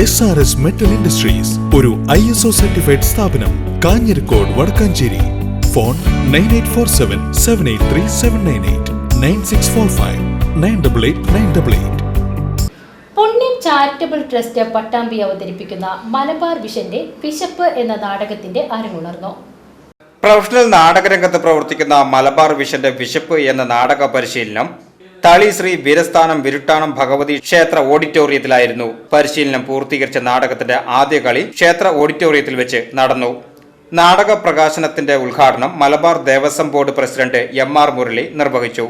S R S metal industries ഒരു I S O certified സ്ഥാപനം Kanjirakode Vadakkanchery. Phone nine eight four seven seven eight three seven nine eight nine six four five nine double eight nine double eight Punyam charitable trust Pattambi അവതരിപ്പിക്കുന്ന മലബാർ വിഷന്റെ വിശപ്പ് എന്ന നാടകത്തിന്റെ അരങ്ങുണർന്നു. Professional നാടകരംഗത്ത് പ്രവർത്തിക്കുന്ന മലബാർ വിഷന്റെ വിശപ്പ് എന്ന നാടക പരിശീലനം തളി ശ്രീ വീരസ്ഥാനം വിരുട്ടാണം ഭഗവതി ക്ഷേത്ര ഓഡിറ്റോറിയത്തിലായിരുന്നു. പരിശീലനം പൂർത്തീകരിച്ച നാടകത്തിന്റെ ആദ്യ കളി ക്ഷേത്ര ഓഡിറ്റോറിയത്തിൽ വെച്ച് നടന്നു. നാടക പ്രകാശനത്തിന്റെ ഉദ്ഘാടനം Malabar Devaswom board president M R Murali നിർവഹിച്ചു.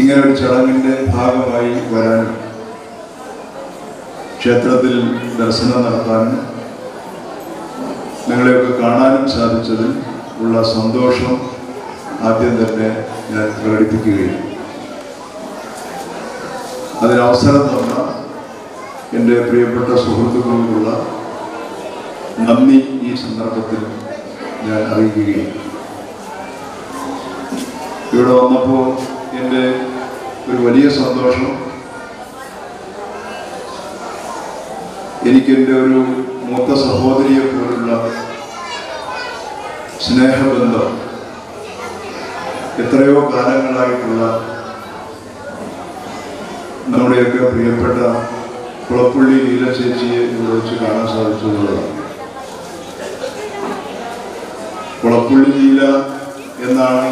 ഇങ്ങനൊരു ചടങ്ങിന്റെ ഭാഗമായി വരാൻ ക്ഷേത്രത്തിൽ ദർശനം നടത്താനും നിങ്ങളെയൊക്കെ കാണാനും സാധിച്ചതിൽ ഉള്ള സന്തോഷം ആദ്യം തന്നെ ഞാൻ പ്രകടിപ്പിക്കുകയും അതിനവസരം തന്ന എന്റെ പ്രിയപ്പെട്ട സുഹൃത്തുക്കളോടുള്ള നന്ദി ഈ സന്ദർഭത്തിൽ ഞാൻ അറിയിക്കുകയാണ്. ഇവിടെ വന്നപ്പോൾ എന്റെ ഒരു വലിയ സന്തോഷം. എനിക്കെന്റെ ഒരു മൂത്ത സഹോദരിയെ പോലുള്ള സ്നേഹബന്ധം എത്രയോ കാലങ്ങളായിട്ടുള്ള നമ്മുടെയൊക്കെ പ്രിയപ്പെട്ട കുളപ്പുള്ളി ലീല ചേച്ചിയെ ഇവിടെ വെച്ച് കാണാൻ സാധിച്ചതുള്ളതാണ് കുളപ്പുള്ളി ലീല എന്നാണ്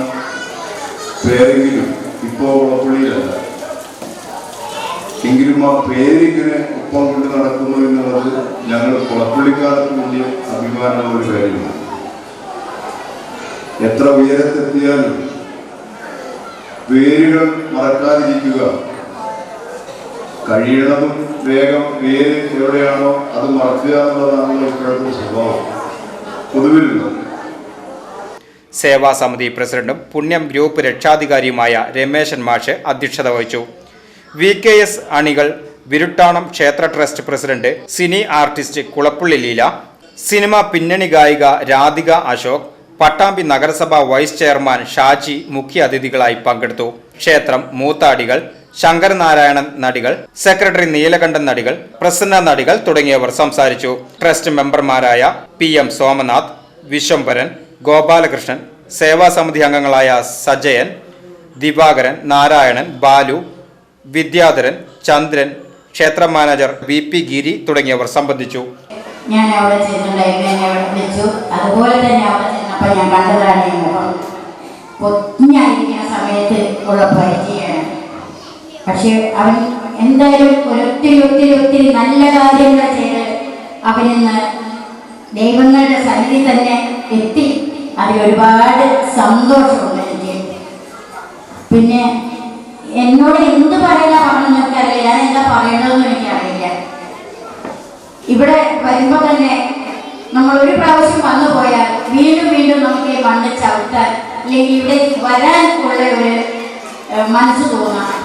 പേരെങ്കിലും ഇപ്പോ കുളപ്പുള്ളിയിലല്ല എങ്കിലും ആ പേരിങ്ങനെ ഒപ്പം കൊണ്ട് നടക്കുന്നു എന്നുള്ളത് ഞങ്ങൾ കുളപ്പുള്ളിക്കാർക്ക് വലിയ അഭിമാനമുള്ള ഒരു കാര്യമാണ്. എത്ര ഉയരത്തെത്തിയാലും പേരുകൾ മറക്കാതിരിക്കുക കഴിയണതും വേഗം പേര് എവിടെയാണോ അത് മറക്കുക എന്നുള്ളതാണ് ഇപ്പോഴത്തെ സ്വഭാവം. പൊതുവിലുള്ളത് സേവാ സമിതി പ്രസിഡന്റും പുണ്യം ഗ്രൂപ്പ് രക്ഷാധികാരിയുമായ രമേശൻ മാഷ് അധ്യക്ഷത വഹിച്ചു. വി കെ എസ് അണികൾ വിരുട്ടാണം ക്ഷേത്ര trust president cine artist Kulappully Leela cinema പിന്നണി ഗായിക രാധിക അശോക് പട്ടാമ്പി നഗരസഭ വൈസ് ചെയർമാൻ ഷാജി മുഖ്യ അതിഥികളായി പങ്കെടുത്തു. ക്ഷേത്രം മൂത്താടികൾ ശങ്കരനാരായണൻ നടികൾ സെക്രട്ടറി നീലകണ്ഠൻ നടികൾ പ്രസന്ന നടികൾ തുടങ്ങിയവർ സംസാരിച്ചു. ട്രസ്റ്റ് മെമ്പർമാരായ പി എം സോമനാഥ് വിശ്വംഭരൻ ഗോപാലകൃഷ്ണൻ സേവാ സമിതി അംഗങ്ങളായ സജയൻ ദിവാകരൻ നാരായണൻ ബാലു വിദ്യാധരൻ ചന്ദ്രൻ ക്ഷേത്ര മാനേജർ വി പി ഗിരി തുടങ്ങിയവർ സംബന്ധിച്ചു. ഞാൻ അവിടെ വിളിച്ചു. അതുപോലെ തന്നെ ഞാൻ മുഖം. സമയത്ത് ഉള്ള പരിചയമാണ് പക്ഷെ അവൻ എന്തായാലും ഒരൊത്തിരി ഒത്തിരി ഒത്തിരി നല്ല കാര്യങ്ങൾ ചെയ്ത് അവനിന്ന് ദൈവങ്ങളുടെ സന്നിധി തന്നെ എത്തി. അതിൽ ഒരുപാട് സന്തോഷമുണ്ട് എനിക്ക് പിന്നെ എന്നോട് എന്ത് പറയാനാണെന്ന് എനിക്കറിയില്ല ഞാൻ എന്താ പറയണമെന്ന് എനിക്കറിയില്ല. ഇവിടെ വരുമ്പോൾ തന്നെ നമ്മൾ ഒരു പ്രാവശ്യം വന്നു പോയാൽ വീണ്ടും വീണ്ടും നമുക്ക് ഈ മണ്ണ് ചവിട്ടാൻ അല്ലെങ്കിൽ ഇവിടേക്ക് വരാൻ ഉള്ള ഒരു മനസ്സ് തോന്നണം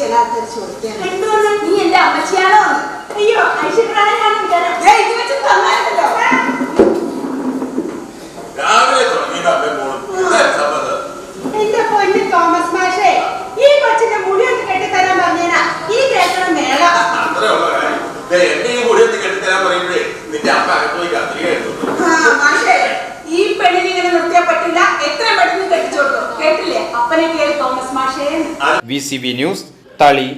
പോകുമ്പോ എന്നോട് ചില ആൾക്കാർ ചോദിക്കാണ് നീ എന്റെ അമ്മച്ചിയാണോ? എന്ന്. അയ്യോ ഐശ്വര്യറായാണ് വിചാരം. ദേ, ഇത് വെച്ച് തന്നായിരുന്നല്ലോ രാവിലെ തുടങ്ങിയിട്ട് അമ്മ പോണു എന്താ സംബന്ധം എന്റെ പൊന്നു തോമസ് മാഷേ ഈ കൊച്ചിന്റെ മുടി ഒന്ന് കെട്ടിത്തരാൻ പറഞ്ഞേനാ. ഈ കേൾക്കണം മേള. അത്രേ ഉള്ള കാര്യം. ദേ, എന്നെ ഈ മുടി ഒന്ന് കെട്ടിത്തരാൻ പറയുമ്പോഴേ നിന്റെ അമ്മ അകത്ത് പോയി കത്തിരിക എടുത്തു ആ, മാഷേ ഈ പെണ്ണിനെ ഇങ്ങനെ നിർത്തിയാൻ പറ്റില്ല എത്രയും പെട്ടെന്ന് കെട്ടിച്ചോട്ടു കേട്ടില്ലേ? അപ്പനെ കേറി തോമസ് മാഷേ വി സി വി ന്യൂസ് തളി